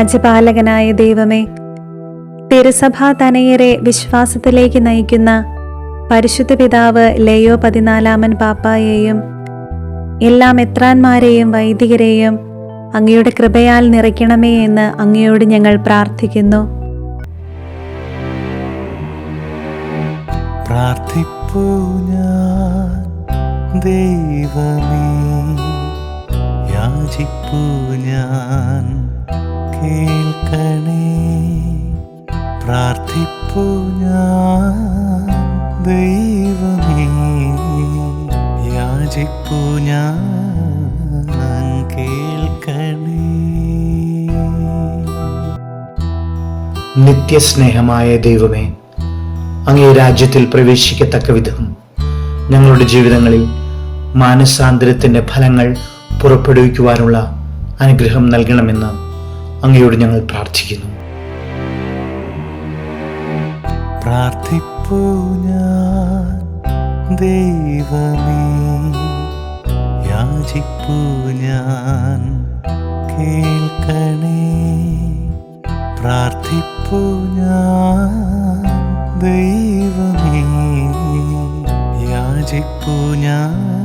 അജപാലകനായ ദൈവമേ തിരുസഭാ തനയരെ വിശ്വാസത്തിലേക്ക് നയിക്കുന്ന പരിശുദ്ധ പിതാവ് ലയോ പതിനാലാമൻ പാപ്പായെയും എല്ലാ മെത്രാന്മാരെയും വൈദികരെയും അങ്ങയുടെ കൃപയാൽ നിറയ്ക്കണമേ എന്ന് അങ്ങയോട് ഞങ്ങൾ പ്രാർത്ഥിക്കുന്നു. ദൈവമേ യാചിപ്പൂ ഞാൻ. കേൾക്കണേ. പ്രാർത്ഥിപ്പു ഞാൻ ദൈവമേ. യാചിപ്പു ഞാൻ നിത്യസ്നേഹമായ ദൈവമേ അങ്ങേ രാജ്യത്തിൽ പ്രവേശിക്കത്തക്ക വിധം ഞങ്ങളുടെ ജീവിതങ്ങളിൽ മാനസാന്തരത്തിന്റെ ഫലങ്ങൾ പുറപ്പെടുവിക്കുവാനുള്ള അനുഗ്രഹം നൽകണമെന്ന് അങ്ങയോട് ഞങ്ങൾ പ്രാർത്ഥിക്കുന്നു. പ്രാർത്ഥിപ്പൂ ദൈവമേ. യാചിപ്പൂ ഞാൻ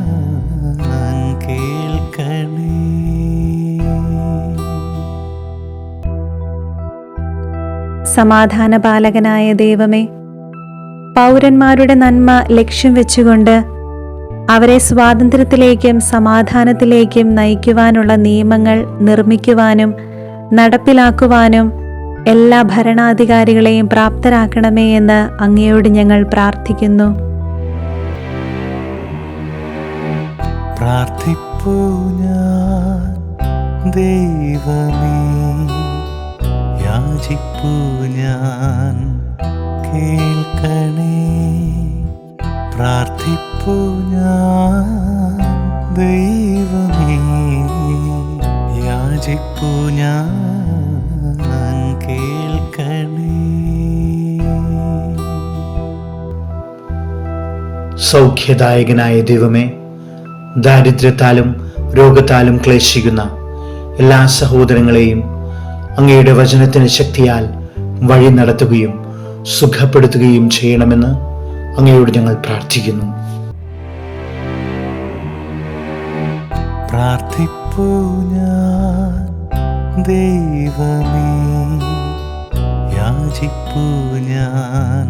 സമാധാന പാലകനായ ദൈവമേ പൗരന്മാരുടെ നന്മ ലക്ഷ്യം വെച്ചുകൊണ്ട് അവരെ സ്വാതന്ത്ര്യത്തിലേക്കും സമാധാനത്തിലേക്കും നയിക്കുവാനുള്ള നിയമങ്ങൾ നിർമ്മിക്കുവാനും നടപ്പിലാക്കുവാനും എല്ലാ ഭരണാധികാരികളെയും പ്രാപ്തരാക്കണമേ എന്ന് അങ്ങയോട് ഞങ്ങൾ പ്രാർത്ഥിക്കുന്നു. പ്രാർത്ഥിപ്പൂ ദൈവമേ. യാചിപ്പൂ ഞാൻ. കേൾക്കണേ. പ്രാർത്ഥിപ്പു ഞാൻ. ദൈവമേ യാചിപ്പു ഞാൻ. സൗഖ്യദായകനായ ദൈവമേ ദാരിദ്ര്യത്താലും രോഗത്താലും ക്ലേശിക്കുന്ന എല്ലാ സഹോദരങ്ങളെയും അങ്ങയുടെ വചനത്തിന് ശക്തിയാൽ വഴി നടത്തുകയും സുഖപ്പെടുത്തുകയും ചെയ്യണമെന്ന് അങ്ങയോട് ഞങ്ങൾ പ്രാർത്ഥിക്കുന്നു. പ്രാർത്ഥിപ്പൂ ഞാൻ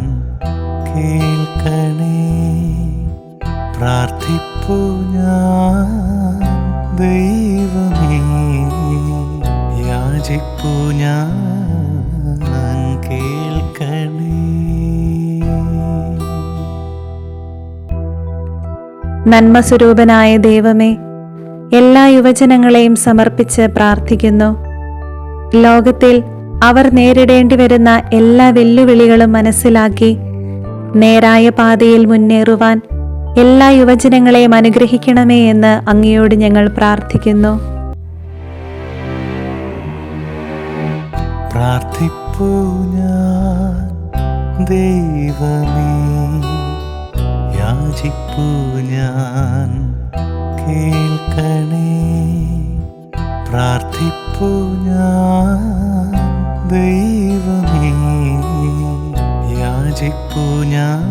കേൾക്കണേ. പ്രാർത്ഥിപ്പൂ ഞാൻ നന്മ സ്വരൂപനായ ദൈവമേ എല്ലാ യുവജനങ്ങളെയും സമർപ്പിച്ച് പ്രാർത്ഥിക്കുന്നു. ലോകത്തിൽ അവർ നേരിടേണ്ടി വരുന്ന എല്ലാ വെല്ലുവിളികളും മനസ്സിലാക്കി നേരായ പാതയിൽ മുന്നേറുവാൻ എല്ലാ യുവജനങ്ങളെയും അനുഗ്രഹിക്കണമേ എന്ന് അങ്ങയോട് ഞങ്ങൾ പ്രാർത്ഥിക്കുന്നു. പ്രാർത്ഥിപ്പൂ ഞാൻ ദൈവമേ. യാചിപ്പൂ ഞാൻ. കേൾക്കണേ പ്രാർത്ഥിപ്പൂ ഞാൻ. ദൈവമേ യാചിപ്പൂ ഞാൻ.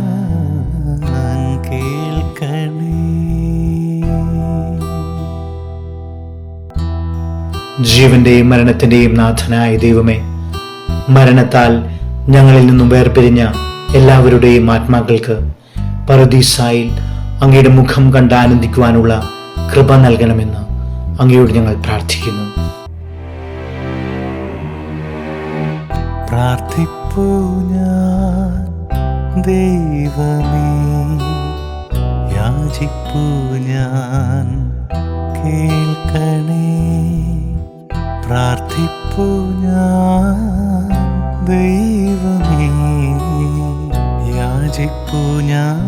കേൾക്കണേ. ജീവന്റെയും മരണത്തിന്റെയും നാഥനായ ദൈവമേ മരണത്താൽ ഞങ്ങളിൽ നിന്നും വേർപിരിഞ്ഞ എല്ലാവരുടെയും ആത്മാക്കൾക്ക് പറുദീസായിൽ അങ്ങയുടെ മുഖം കണ്ട് ആനന്ദിക്കുവാനുള്ള കൃപ നൽകണമെന്ന് അങ്ങയോട് ഞങ്ങൾ പ്രാർത്ഥിക്കുന്നു. കേൾക്കണേ പ്രാർത്ഥിപ്പൂ ഞാൻ യാചിപ്പു ഞാൻ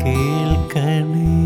കേൾക്കണേ.